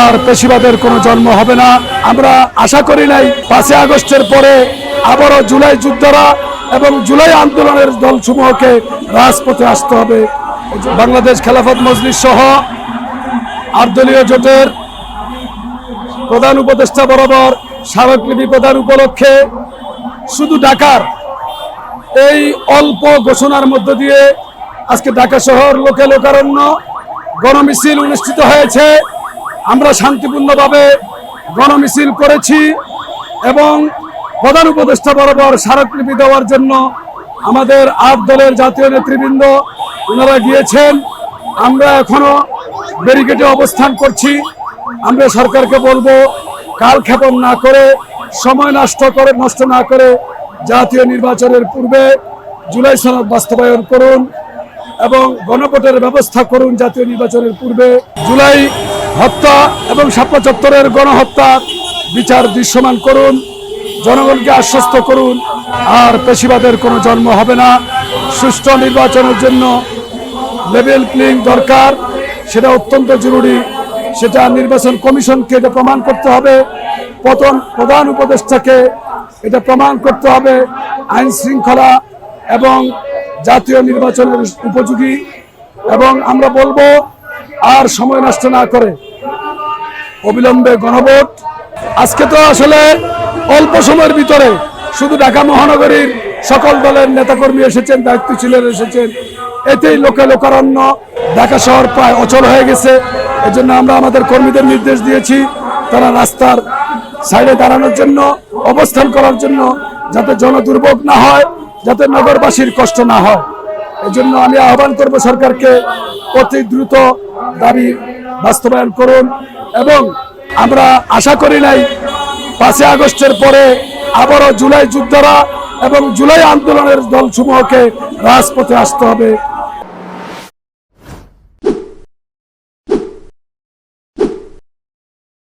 আর পেশিবাদের কোনো জন্ম হবে না। আমরা আশা করি নাই, পাঁচই আগস্টের পরে আবারও জুলাই যুদ্ধরা এবং জুলাই আন্দোলনের দলসমূহকে রাজপথে আসতে হবে। বাংলাদেশ খেলাফত মজলিস সহ আটদলীয় জোটের প্রধান উপদেষ্টা বরাবর স্মারকলিপি প্রদান উপলক্ষে শুধু ঢাকার এই অল্প ঘোষণার মধ্য দিয়ে আজকে ঢাকা শহর লোকে লোকারণ্য গণমিছিল অনুষ্ঠিত হয়েছে। আমরা শান্তিপূর্ণভাবে গণমিছিল করেছি এবং প্রধান উপদেষ্টা বরাবর স্মারকলিপি দেওয়ার জন্য আমাদের আট দলের জাতীয় নেতৃবৃন্দ ওনারা গিয়েছেন। আমরা এখনও ব্যারিকেডে অবস্থান করছি। আমরা সরকারকে বলব কালক্ষেপণ না করে, সময় নষ্ট করে, নষ্ট না করে জাতীয় নির্বাচনের পূর্বে জুলাই সনদ বাস্তবায়ন করুন এবং গণভোটের ব্যবস্থা করুন জাতীয় নির্বাচনের পূর্বে। জুলাই হত্যা এবং সাপলা চত্বরের গণহত্যার বিচার দৃশ্যমান করুন, জনগণকে আশ্বস্ত করুন, আর পেশিবাদের কোনো জন্ম হবে না। সুষ্ঠু নির্বাচনের জন্য লেভেল প্লেইং দরকার, সেটা অত্যন্ত জরুরি। সেটা নির্বাচন কমিশনকে এটা প্রমাণ করতে হবে। প্রথম প্রধান উপদেষ্টাকে এটা প্রমাণ করতে হবে আইন শৃঙ্খলা এবং জাতীয় নির্বাচনের উপযোগী। এবং আমরা বলব আর সময় নষ্ট না করে। অবিলম্বে গণভোট। আজকে তো আসলে অল্প সময়ের ভিতরে শুধু ঢাকা মহানগরীর সকল দলের নেতাকর্মী এসেছেন দায়িত্ব দায়িত্বশীলের এসেছেন। এতেই লোকে লোকারণ্য। ঢাকা শহর প্রায় অচল হয়ে গেছে। এজন্য আমরা আমাদের কর্মীদের নির্দেশ দিয়েছি তারা রাস্তার সাইডে দাঁড়ানোর জন্য, অবস্থান করার জন্য, যাতে জনদুর্ভোগ না হয়, যাতে নগরবাসীর কষ্ট না হয়। এজন্য আমি আহ্বান করব সরকারকে অতি দ্রুত দাবি বাস্তবায়ন করুন এবং আমরা আশা করি নাই, পাঁচই আগস্টের পরে আবারও জুলাই যুদ্ধরা এবং জুলাই আন্দোলনের দলসমূহকে রাজপথে আসতে হবে।